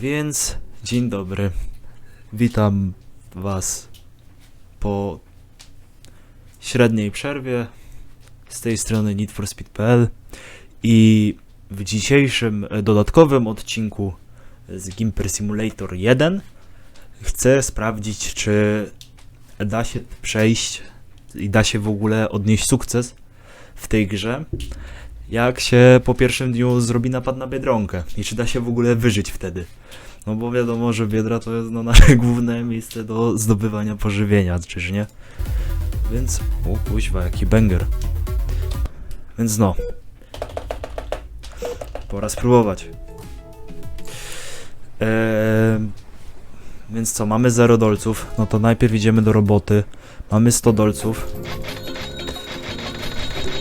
więc dzień dobry. Witam Was po średniej przerwie z tej strony needforspeed.pl i w dzisiejszym dodatkowym odcinku z Gimper Simulator 1 chcę sprawdzić, czy da się przejść i da się w ogóle odnieść sukces w tej grze, jak się po pierwszym dniu zrobi napad na Biedronkę i czy da się w ogóle wyżyć wtedy. No bo wiadomo, że Biedra to jest no, nasze główne miejsce do zdobywania pożywienia, czyż nie? Więc, o kuźwa, jaki banger. Więc no. Pora spróbować. Eee, więc co, mamy 0 dolców, no to najpierw idziemy do roboty. Mamy 100 dolców.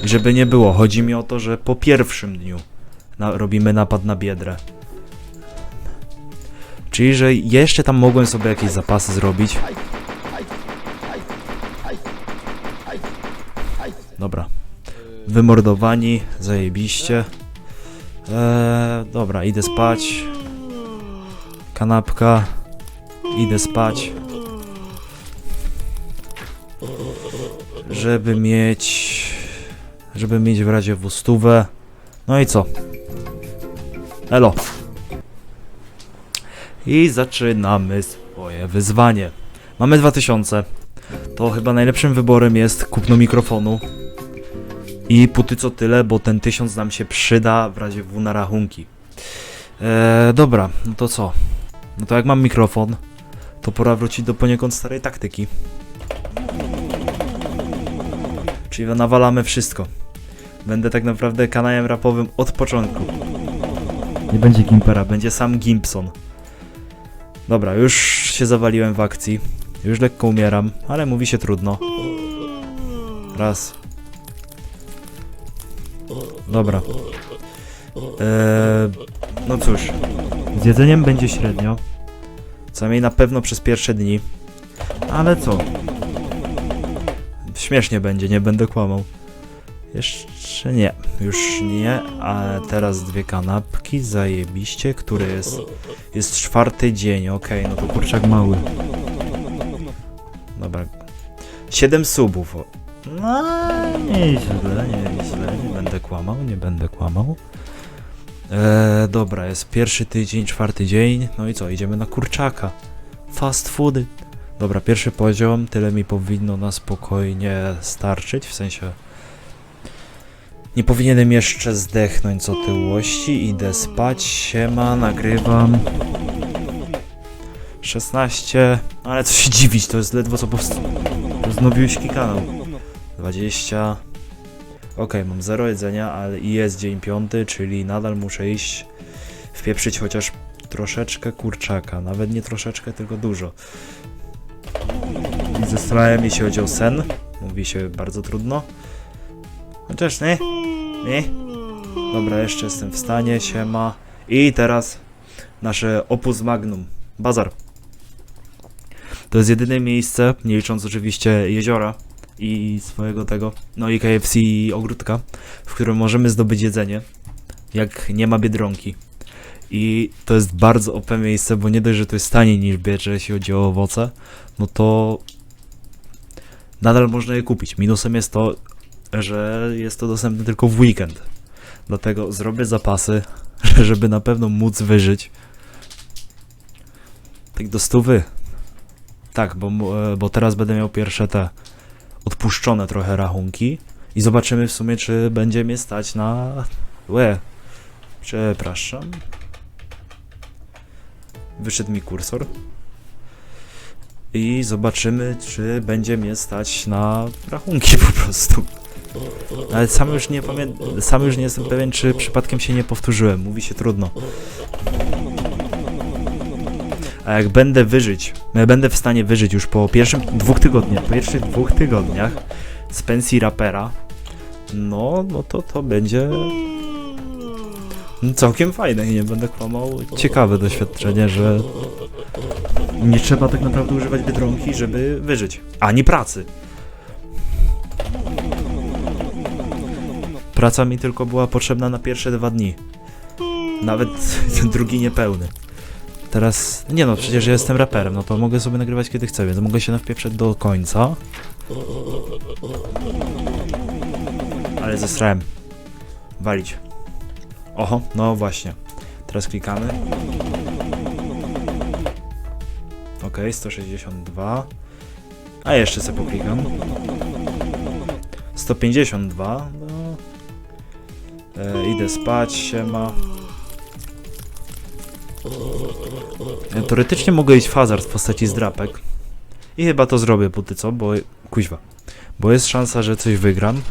I żeby nie było, chodzi mi o to, że po pierwszym dniu na, robimy napad na biedrę. Czyli, że jeszcze tam mogłem sobie jakieś zapasy zrobić. Dobra. Wymordowani, zajebiście. Eee, dobra, idę spać. Kanapka. Idę spać. Żeby mieć... Żeby mieć w razie w stówę. No i co? Elo. I zaczynamy swoje wyzwanie. Mamy 2000. To chyba najlepszym wyborem jest kupno mikrofonu. I póty co tyle, bo ten 1000 nam się przyda w razie W na rachunki. Eee, dobra, no to co? No to jak mam mikrofon, to pora wrócić do poniekąd starej taktyki. Czyli nawalamy wszystko. Będę tak naprawdę kanałem rapowym od początku. Nie będzie Gimpera, będzie sam Gimpson. Dobra, już się zawaliłem w akcji. Już lekko umieram, ale mówi się trudno. Raz. Dobra. Eee, no cóż. Z jedzeniem będzie średnio. Co najmniej na pewno przez pierwsze dni. Ale co? Śmiesznie będzie, nie będę kłamał. Jeszcze nie, już nie, a teraz dwie kanapki, zajebiście, który jest, jest czwarty dzień, okej, no to kurczak mały. Dobra, 7 subów, o. no nieźle, nieźle, nie będę kłamał, nie będę kłamał. Eee, dobra, jest pierwszy tydzień, czwarty dzień, no i co, idziemy na kurczaka. Fast foody. Dobra, pierwszy poziom, tyle mi powinno na spokojnie starczyć, w sensie... Nie powinienem jeszcze zdechnąć z otyłości, idę spać, siema, nagrywam. 16, ale co się dziwić, to jest ledwo co nowiuśki kanał. 20. Okej, mam zero jedzenia, ale jest dzień piąty, czyli nadal muszę iść wpieprzyć chociaż troszeczkę kurczaka. Nawet nie troszeczkę, tylko dużo. I zestrałem, jeśli chodzi o sen. Mówi się bardzo trudno. Chociaż nie, nie. Dobra, jeszcze jestem w stanie, siema. I teraz nasze opus magnum. Bazar. To jest jedyne miejsce, nie licząc oczywiście jeziora i swojego tego, no i KFC i ogródka, w którym możemy zdobyć jedzenie, jak nie ma biedronki. I to jest bardzo OP miejsce, bo nie dość, że to jest taniej niż Biedrze, jeśli chodzi o owoce, no to nadal można je kupić. Minusem jest to, że jest to dostępne tylko w weekend. Dlatego zrobię zapasy, żeby na pewno móc wyżyć. Tak do stówy. Tak, bo, e, bo teraz będę miał pierwsze te odpuszczone trochę rachunki i zobaczymy w sumie, czy będzie mnie stać na... Łe, przepraszam. Wyszedł mi kursor. I zobaczymy, czy będzie mnie stać na rachunki po prostu. Ale sam już nie pamiętam, sam już nie jestem pewien, czy przypadkiem się nie powtórzyłem. Mówi się trudno. A jak będę wyżyć, ja będę w stanie wyżyć już po pierwszym dwóch tygodniach, po pierwszych dwóch tygodniach z pensji rapera, no, no to to będzie całkiem fajne i nie będę kłamał. Ciekawe doświadczenie, że nie trzeba tak naprawdę używać biedronki, żeby wyżyć. Ani pracy. Praca mi tylko była potrzebna na pierwsze dwa dni. Nawet drugi niepełny. teraz... Nie no, przecież ja jestem raperem, no to mogę sobie nagrywać kiedy chcę, więc mogę się nawpieprzeć do końca. Ale zesrałem. Walić. Oho, no właśnie. Teraz klikamy. Ok, 162. A jeszcze sobie poklikam. 152. E, idę spać, siema. E, Teoretycznie mogę iść w hazard w postaci zdrapek. I chyba to zrobię póty co, bo... Kuźwa. Bo jest szansa, że coś wygram.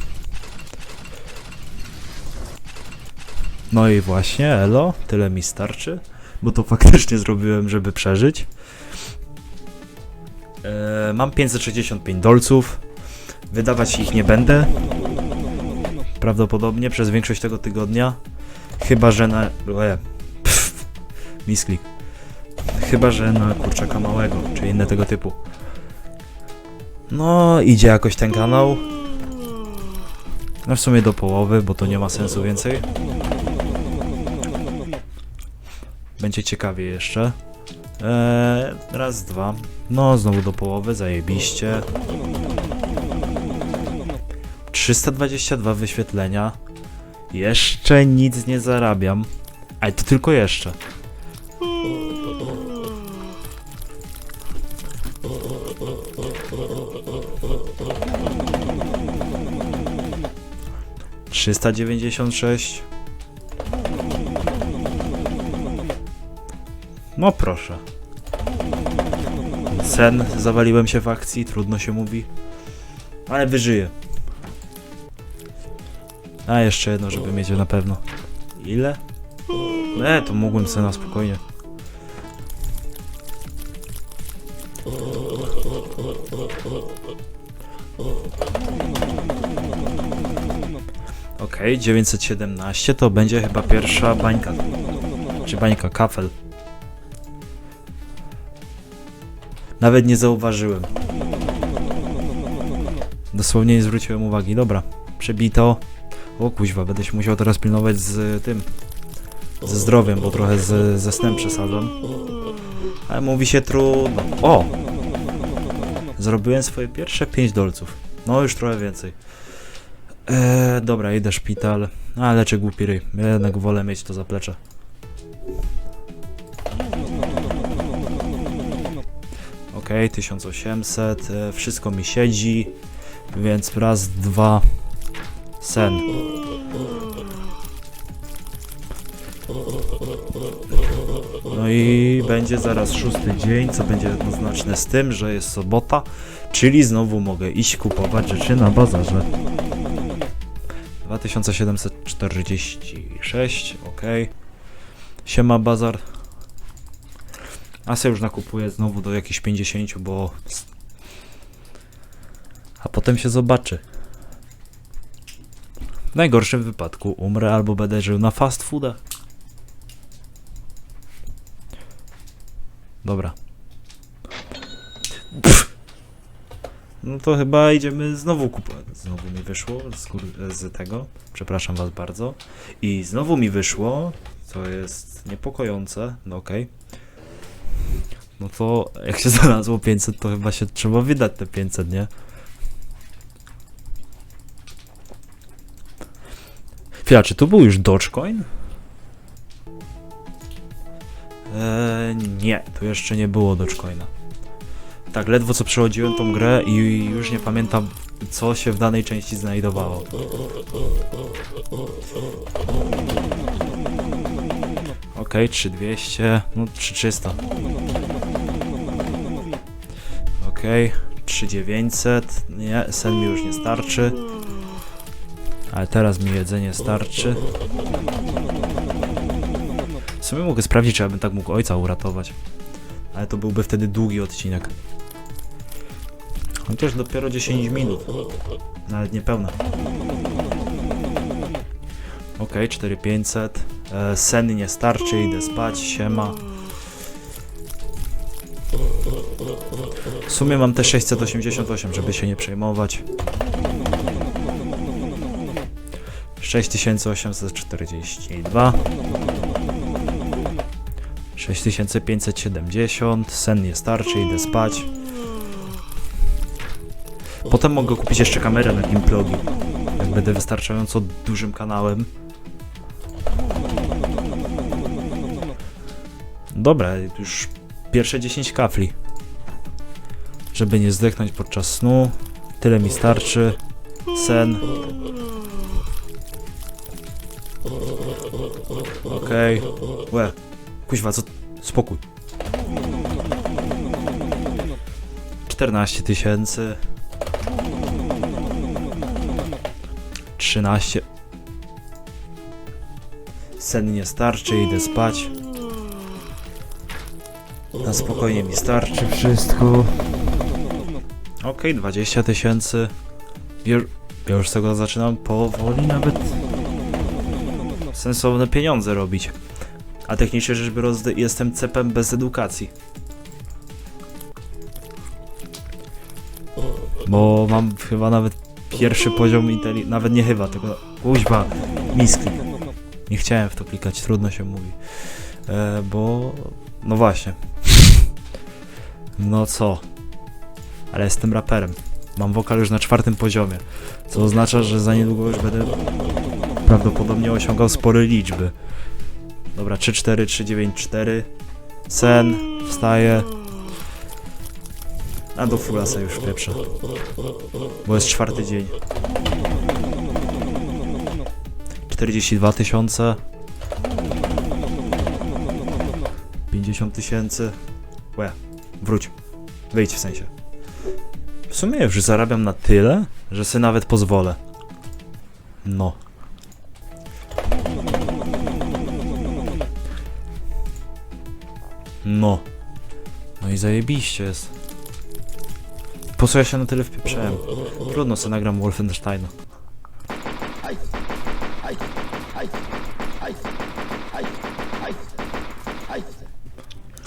No i właśnie, elo, tyle mi starczy. Bo to faktycznie zrobiłem, żeby przeżyć. E, mam 565 dolców. Wydawać ich nie będę. Prawdopodobnie przez większość tego tygodnia. Chyba, że na... E, pff, misklik. Chyba, że na kurczaka małego, czy inne tego typu. No, idzie jakoś ten kanał. No w sumie do połowy, bo to nie ma sensu więcej. Będzie ciekawie jeszcze. Eee, raz, dwa. No, znowu do połowy, zajebiście. 322 wyświetlenia. Jeszcze nic nie zarabiam. Ale to tylko jeszcze. Trzysta dziewięćdziesiąt sześć. No proszę. Sen, zawaliłem się w akcji, trudno się mówi. Ale wyżyję. A jeszcze jedno, żeby mieć na pewno. Ile? E, to mógłbym sobie na spokojnie. Okej, 917 to będzie chyba pierwsza bańka. Czy bańka, kafel. Nawet nie zauważyłem. Dosłownie nie zwróciłem uwagi. Dobra, przebito. O kuźwa, będę się musiał teraz pilnować z tym. Ze zdrowiem, bo trochę z, ze snem przesadzam. Ale mówi się trudno. O! Zrobiłem swoje pierwsze 5 dolców. No już trochę więcej. Eee, dobra, idę szpital. A, leczę głupi ryj. Ja jednak wolę mieć to zaplecze. Okej, 1800. E, wszystko mi siedzi. Więc raz, dwa. Sen. No i będzie zaraz szósty dzień, co będzie jednoznaczne z tym, że jest sobota, czyli znowu mogę iść kupować rzeczy na bazarze. 2746, ok. Siema bazar. A se już nakupuję znowu do jakichś 50, bo... A potem się zobaczy. Najgorszym wypadku umrę albo będę żył na fast foodach. Dobra. Pff. No to chyba idziemy znowu kupować. Znowu mi wyszło z, z tego. Przepraszam was bardzo. I znowu mi wyszło, co jest niepokojące. No okej. No to jak się znalazło 500, to chyba się trzeba wydać te 500, nie? Chwila, czy tu był już Dogecoin? Eee, nie, tu jeszcze nie było Dogecoina. Tak, ledwo co przechodziłem tą grę i już nie pamiętam, co się w danej części znajdowało. Okej, 3200, no 3300. Okej, 3900, nie, sen mi już nie starczy. Ale teraz mi jedzenie starczy. W sumie mogę sprawdzić, czy ja bym tak mógł ojca uratować. Ale to byłby wtedy długi odcinek. Chociaż dopiero 10 minut. Nawet niepełna. Ok, 4500. E, sen nie starczy, idę spać, siema. W sumie mam te 688, żeby się nie przejmować. 6842 6570, sen nie starczy, idę spać. Potem mogę kupić jeszcze kamerę na Gimplogi. Jak będę wystarczająco dużym kanałem. Dobra, już pierwsze 10 kafli. Żeby nie zdechnąć podczas snu. Tyle mi starczy. Sen. Okej. Łe. Kuźwa, co? Spokój. 14 tysięcy. 13. Sen nie starczy, idę spać. Na spokojnie mi starczy wszystko. Okej, 20 tysięcy. Ja już z tego zaczynam powoli nawet sensowne pieniądze robić. A technicznie rzecz biorąc, jestem cepem bez edukacji. Bo mam chyba nawet pierwszy poziom inteligencji. Nawet nie chyba, tylko kuźba, misklik. Nie chciałem w to klikać, trudno się mówi. E, bo. No właśnie. No co? Ale jestem raperem. Mam wokal już na czwartym poziomie. Co oznacza, że za niedługo już będę prawdopodobnie osiągał spore liczby. Dobra, 3, 4, 3, 9, 4. Sen, wstaję. A do fulasa już pieprzę. Bo jest czwarty dzień. 42 tysiące. 50 tysięcy. Łe, wróć. Wyjdź w sensie. W sumie już zarabiam na tyle, że sobie nawet pozwolę. No. No. No i zajebiście jest. Po co ja się na tyle wpieprzałem? Trudno sobie nagram Wolfensteina.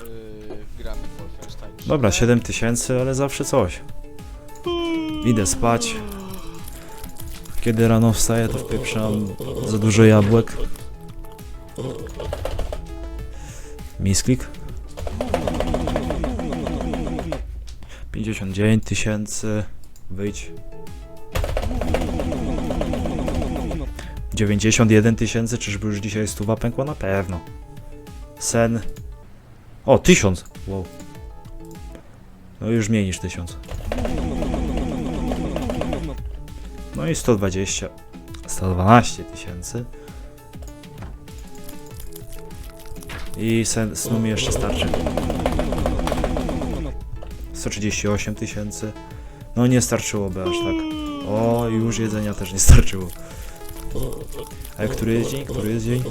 Yy. Dobra, 7 tysięcy, ale zawsze coś. Idę spać. Kiedy rano wstaję, to wpieprzam za dużo jabłek. Misklik. 59 tysięcy. Wyjdź. 91 tysięcy, czyżby już dzisiaj stuwa pękła? Na pewno. Sen. O, 1000. Wow. No już mniej niż 1000. No i 120. 112 tysięcy. I sen, snu mi jeszcze starczy. 138 tysięcy. No nie starczyłoby aż tak. O, już jedzenia też nie starczyło. A który jest dzień? Który jest dzień?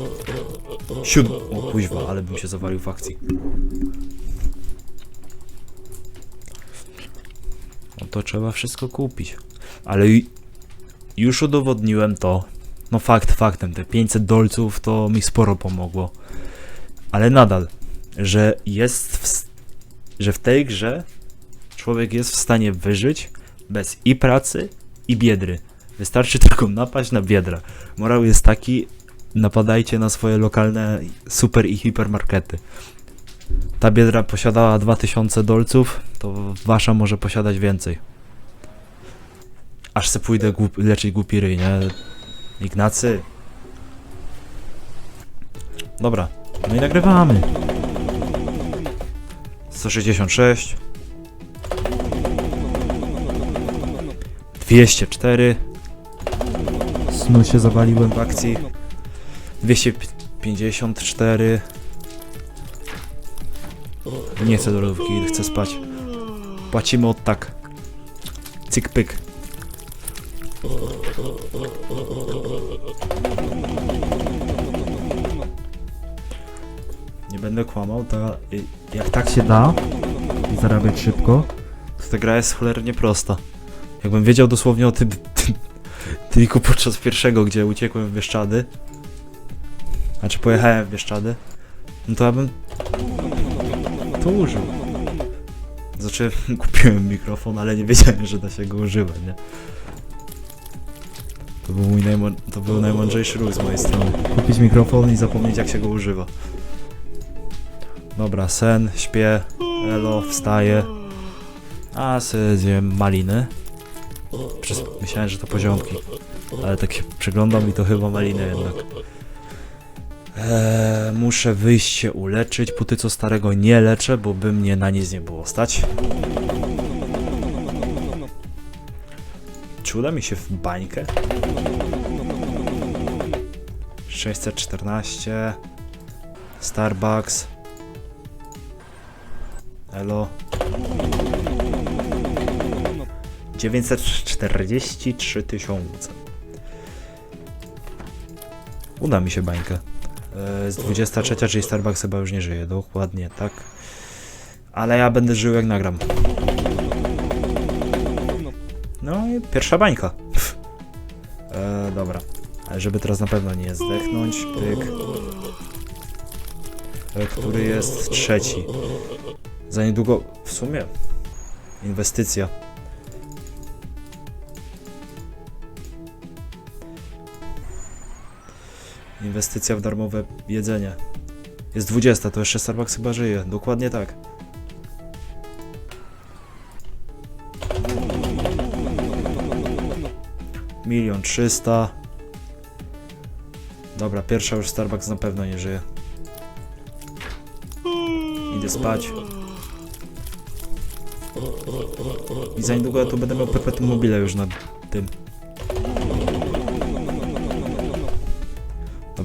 Siódmy. O kuźwa, ale bym się zawalił w akcji. No to trzeba wszystko kupić. Ale ju- już udowodniłem to. No fakt faktem, te 500 dolców to mi sporo pomogło. Ale nadal, że jest w, że w tej grze człowiek jest w stanie wyżyć bez i pracy, i biedry. Wystarczy tylko napaść na biedra. Morał jest taki, napadajcie na swoje lokalne super i hipermarkety. Ta biedra posiadała 2000 dolców, to wasza może posiadać więcej. Aż se pójdę głup, leczyć głupi ryj, nie? Ignacy. Dobra, no i nagrywamy. 166. 204. Snu się zawaliłem w akcji. 254. Nie chcę do chcę spać. Płacimy od tak. Cyk pyk. Nie będę kłamał, to y, jak tak się da i zarabiać szybko, to ta gra jest cholernie prosta. Jakbym wiedział dosłownie o tym, tylko podczas pierwszego, gdzie uciekłem w Bieszczady, znaczy pojechałem w Bieszczady, no to ja bym to użył. Znaczy, kupiłem mikrofon, ale nie wiedziałem, że da się go używać, nie? To był mój najmą- to był najmądrzejszy ruch z mojej strony. Kupić mikrofon i zapomnieć, jak się go używa. Dobra, sen, śpię, elo, wstaję. A zjem maliny. Przez, myślałem, że to poziomki. Ale tak się przyglądam i to chyba maliny jednak. Eee, muszę wyjść się uleczyć. Póty co starego nie leczę, bo by mnie na nic nie było stać. Czy uda mi się w bańkę? 614 Starbucks Elo 943 tysiące. Uda mi się bańkę. E, Jest 23, czyli Starbucks chyba już nie żyje. Dokładnie tak. Ale ja będę żył jak nagram. No i pierwsza bańka. E, Dobra. Ale żeby teraz na pewno nie zdechnąć, pyk. E, Który jest trzeci. Za niedługo, w sumie, inwestycja. Inwestycja w darmowe jedzenie. Jest 20, to jeszcze Starbucks chyba żyje. Dokładnie tak. Milion trzysta. Dobra, pierwsza już Starbucks na pewno nie żyje. Idę spać. I za niedługo ja tu będę miał perpetuum mobile już na tym.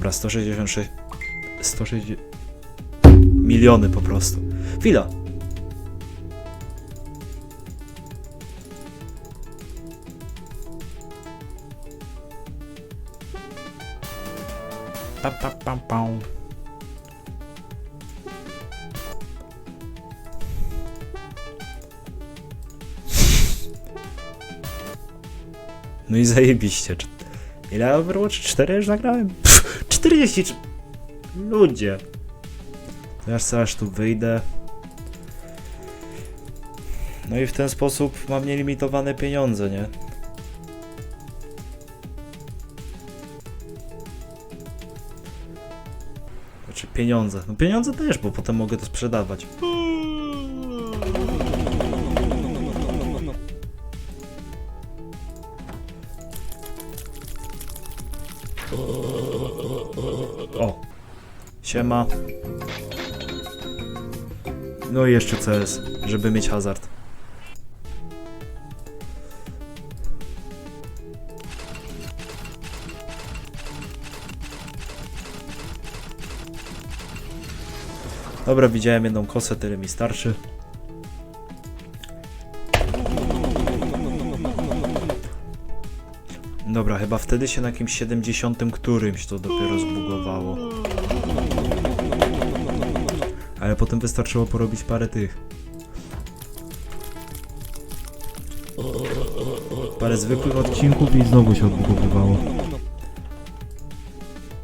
Dobra, 166... 160... Miliony po prostu. Chwila! Pa, pa, pa, pa. No i zajebiście. Ile Overwatch? 4 już nagrałem? Pff, 40! czy- Ludzie. Teraz aż tu wyjdę. No i w ten sposób mam nielimitowane pieniądze, nie? Znaczy pieniądze. No pieniądze też, bo potem mogę to sprzedawać. O. Siema. No i jeszcze CS, żeby mieć hazard. Dobra, widziałem jedną kosę, tyle mi starczy. Dobra, chyba wtedy się na jakimś 70 którymś to dopiero Ale potem wystarczyło porobić parę tych. Parę zwykłych odcinków i znowu się odbugowywało.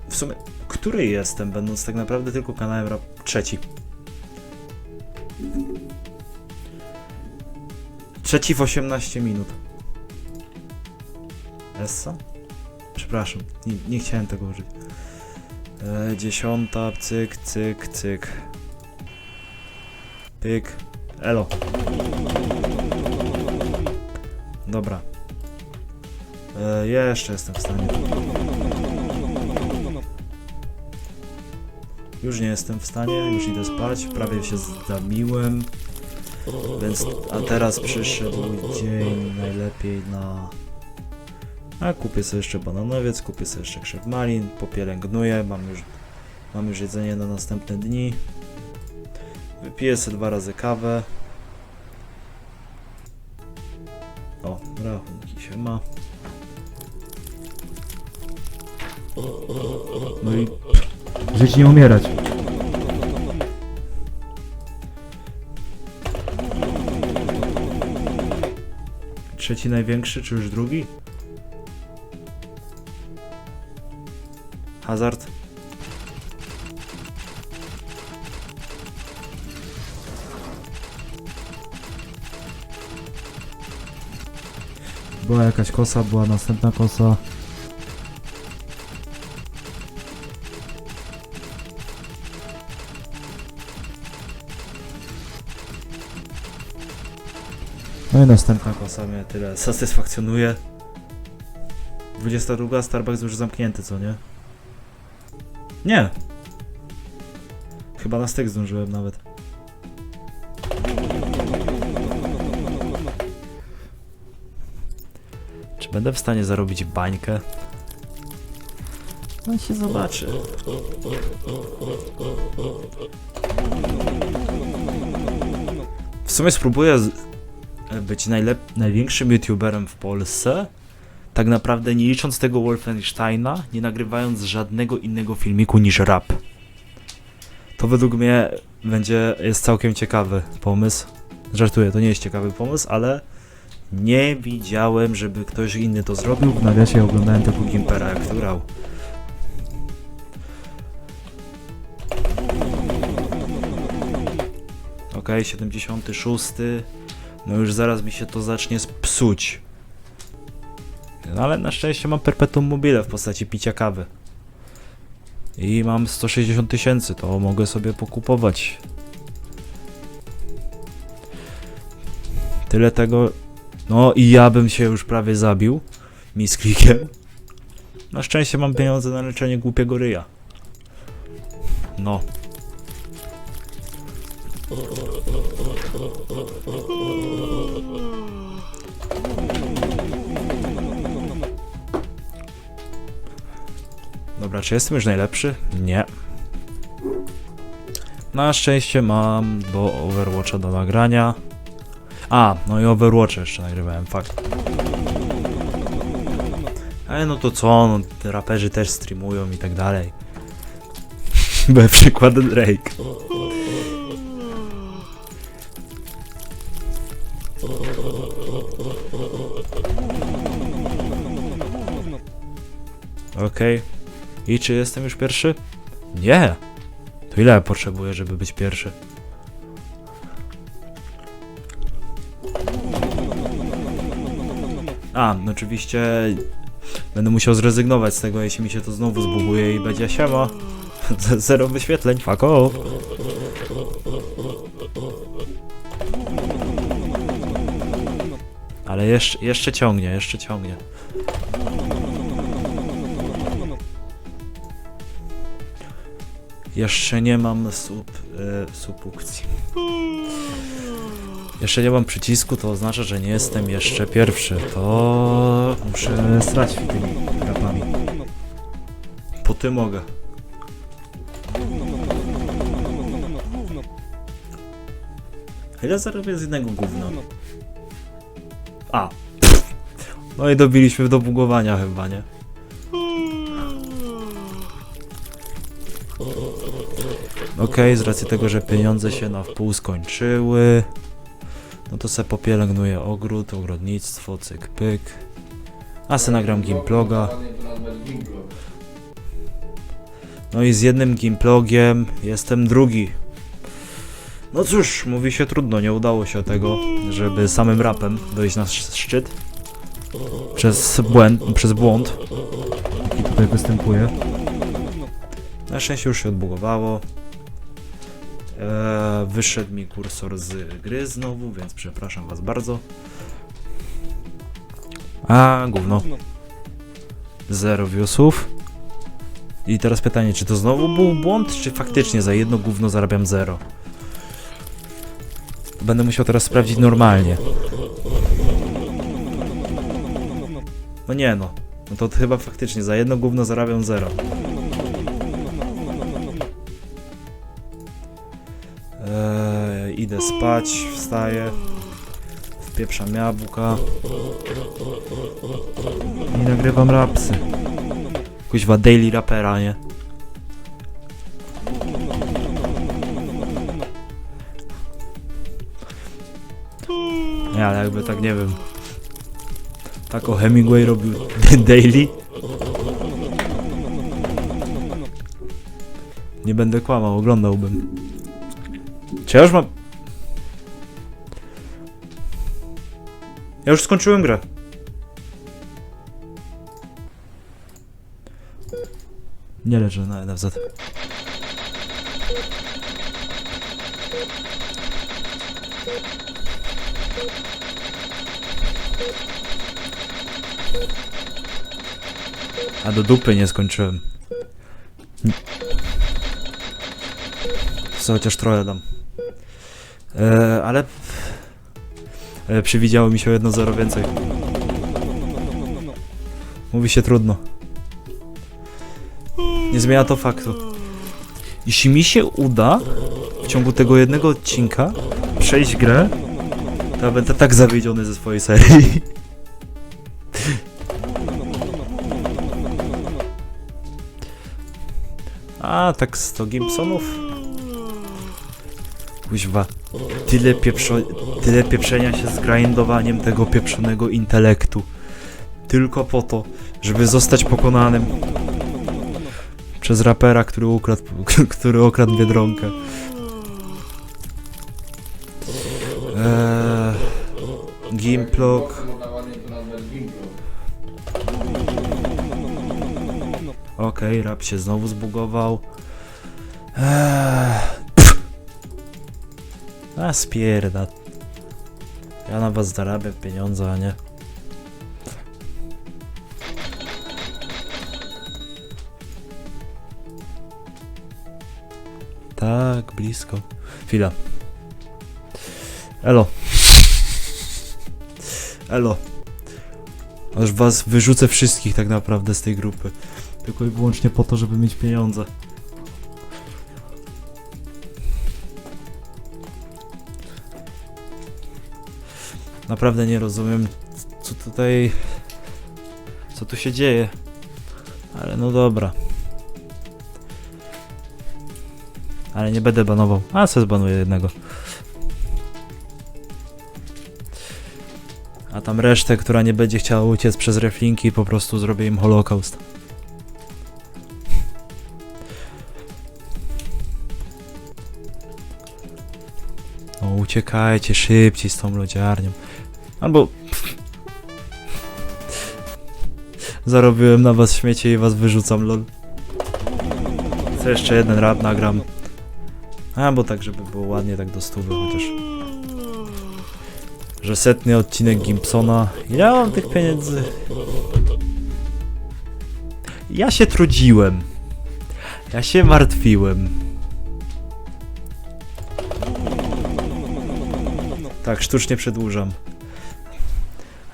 W sumie, który jestem, będąc tak naprawdę tylko kanałem rap trzeci. Trzeci w 18 minut. Essa? Przepraszam, nie, nie chciałem tego użyć. Dziesiąta, cyk, cyk, cyk. Pyk. Elo. Dobra. E, jeszcze jestem w stanie. Już nie jestem w stanie, już idę spać, prawie się zdamiłem. Więc, a teraz przyszedł dzień najlepiej na... A kupię sobie jeszcze bananowiec, kupię sobie jeszcze krzew malin, popielęgnuję, mam już, mam już jedzenie na następne dni. Wypiję sobie dwa razy kawę. O, rachunki się ma. No i Żyć nie umierać. trzeci największy, czy już drugi? hazard. Była jakaś kosa, była następna kosa. No i następna kosa mnie tyle satysfakcjonuje. 22 Starbucks już zamknięty, co nie? Nie. Chyba na styk zdążyłem nawet. Czy będę w stanie zarobić bańkę? No się zobaczy. W sumie spróbuję być najlep- największym youtuberem w Polsce. Tak naprawdę nie licząc tego Wolfensteina, nie nagrywając żadnego innego filmiku niż rap. To według mnie będzie, jest całkiem ciekawy pomysł. Żartuję, to nie jest ciekawy pomysł, ale nie widziałem, żeby ktoś inny to zrobił. W nawiasie oglądałem tylko Gimpera, jak to grał. Okej, 76. No już zaraz mi się to zacznie psuć. No ale na szczęście mam perpetuum mobile w postaci picia kawy. I mam 160 tysięcy, to mogę sobie pokupować. Tyle tego. No i ja bym się już prawie zabił. Mi z klikiem. Na szczęście mam pieniądze na leczenie głupiego ryja. No. Dobra, czy jestem już najlepszy? Nie. Na szczęście mam do Overwatcha do nagrania. A, no i Overwatcha jeszcze nagrywałem, fakt. Ale no to co, no te raperzy też streamują i tak dalej. Byłem przykład Drake. Okej. I czy jestem już pierwszy? Nie! To ile potrzebuję, żeby być pierwszy? A, no oczywiście będę musiał zrezygnować z tego, jeśli mi się to znowu zbuguje i będzie siema. Zero wyświetleń, fuck off. Ale jeszcze, jeszcze ciągnie, jeszcze ciągnie. Jeszcze nie mam sub, e, subukcji. Jeszcze nie mam przycisku, to oznacza, że nie jestem jeszcze pierwszy. To muszę strać tymi rapami. Po ty mogę. Ile zarobię z jednego gówna? A. No i dobiliśmy do bugowania chyba, nie? Okej, z racji tego, że pieniądze się na wpół skończyły, no to se popielęgnuję ogród, ogrodnictwo, cyk pyk. A se nagram gimploga. No i z jednym gimplogiem jestem drugi. No cóż, mówi się trudno, nie udało się tego, żeby samym rapem dojść na sz- szczyt. Przez błęd, przez błąd. I tutaj występuje. Na szczęście już się odbugowało. Eee, wyszedł mi kursor z gry znowu, więc przepraszam was bardzo. A, gówno. Zero viewsów. I teraz pytanie, czy to znowu był błąd, czy faktycznie za jedno gówno zarabiam zero? Będę musiał teraz sprawdzić normalnie. No nie no. No to chyba faktycznie za jedno gówno zarabiam zero. Idę spać, wstaję, wpieprzam jabłka. I nagrywam rapsy. Kuźwa daily rapera, nie? Nie, ale jakby tak nie wiem. Tak o Hemingway robił daily. Nie będę kłamał, oglądałbym. Czy ja już mam... Ja już skończyłem grę. Nie leżę na NFZ. A do dupy nie skończyłem. Co chociaż trochę dam. E, ale... E, przywidziało mi się o jedno zero więcej. Mówi się trudno. Nie zmienia to faktu. Jeśli mi się uda w ciągu tego jednego odcinka przejść grę, to ja będę tak zawiedziony ze swojej serii. A, tak 100 Gibsonów. Kuźwa. Tyle, pieprzo tyle pieprzenia się z grindowaniem tego pieprzonego intelektu. Tylko po to, żeby zostać pokonanym przez rapera, który ukradł, który okradł Biedronkę. Eee, Gimplok. Okej, rap się znowu zbugował. Eee. A spierda. Ja na was zarabiam pieniądze, a nie. Tak, blisko. Chwila. Elo. Elo. Aż was wyrzucę wszystkich tak naprawdę z tej grupy. Tylko i wyłącznie po to, żeby mieć pieniądze. Naprawdę nie rozumiem, co tutaj. Co tu się dzieje. Ale no dobra. Ale nie będę banował. A, se zbanuję jednego. A tam resztę, która nie będzie chciała uciec przez reflinki, po prostu zrobię im holokaust. O, uciekajcie szybciej z tą lodziarnią. Albo... Zarobiłem na was śmiecie i was wyrzucam, lol. Co jeszcze jeden rap nagram. A, bo tak, żeby było ładnie, tak do stówy chociaż. Że setny odcinek Gimpsona. Ja mam tych pieniędzy? Ja się trudziłem. Ja się martwiłem. Tak, sztucznie przedłużam.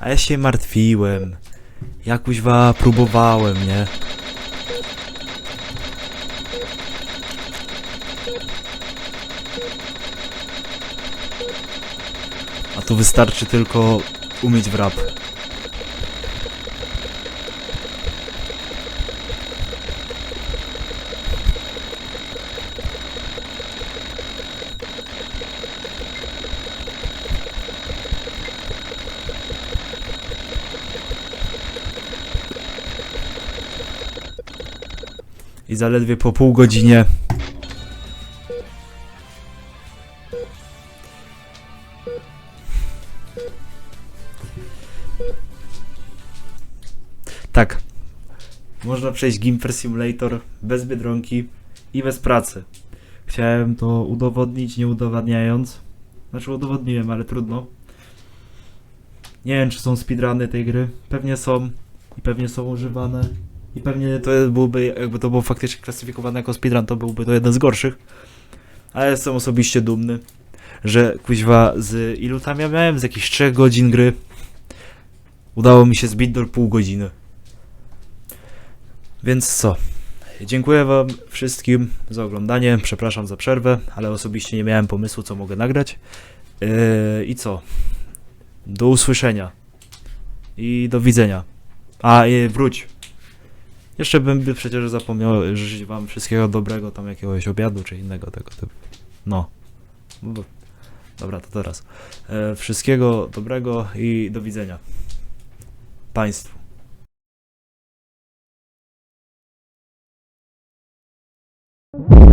A ja się martwiłem. Ja kuźwa próbowałem, nie? A tu wystarczy tylko umieć w rap. Zaledwie po pół godzinie Tak. Można przejść Gimper Simulator bez biedronki i bez pracy. Chciałem to udowodnić, nie udowadniając. Znaczy udowodniłem, ale trudno. Nie wiem, czy są speedruny tej gry. Pewnie są. I pewnie są używane. I pewnie to byłby, jakby to było faktycznie klasyfikowane jako speedrun, to byłby to jeden z gorszych. Ale jestem osobiście dumny, że kuźwa z ilu tam ja miałem? Z jakichś 3 godzin gry. Udało mi się zbić do pół godziny. Więc co? Dziękuję Wam wszystkim za oglądanie. Przepraszam za przerwę, ale osobiście nie miałem pomysłu, co mogę nagrać. Yy, I co? Do usłyszenia. I do widzenia. A, i wróć. Jeszcze bym by przecież zapomniał życzyć Wam wszystkiego dobrego, tam jakiegoś obiadu czy innego tego typu. No. Dobra, to teraz. E, wszystkiego dobrego i do widzenia. Państwu. you